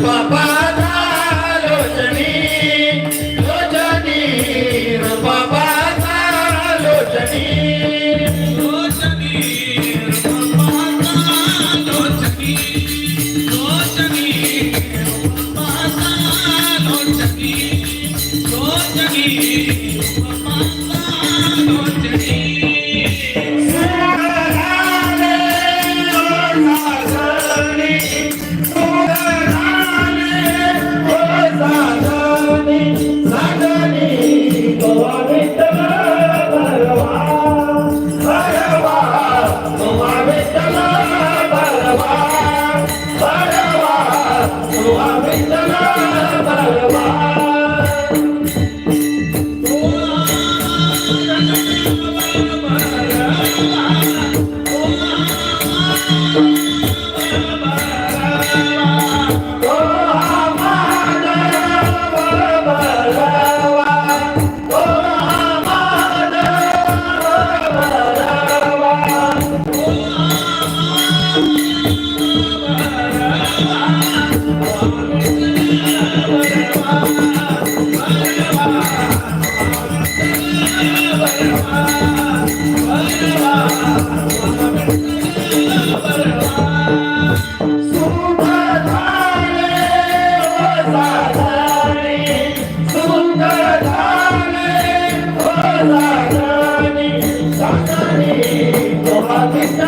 Bye-bye. Amen. Pakistan.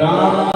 Ram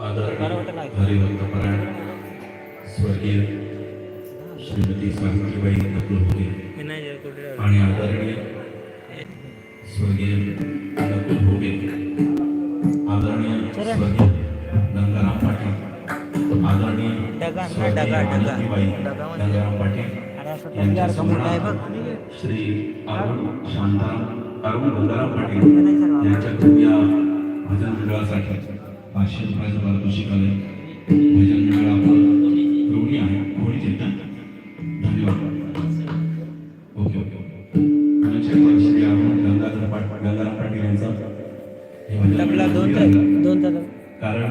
आदरणीय हरिवंतपरायण स्वर्गीय श्रीमती सावित्रीबाई नकुल होते आणि आदरणीय स्वर्गीय नकुल होते स्वर्गीय गंगाराम पाटील आदरणीय गंगाराम पाटील यांच्या श्री अरुण शांताराम अरुण गंगाराम पाटील यांच्या कृपया भजन मंडळासाठी पाचशे रुपयाचं पारितोषिक आले भजन मंडळ आपण ऋणी आहे कोणी चिंता धन्यवाद. Okay okay. गंगाधर पाटील यांचा हे कारण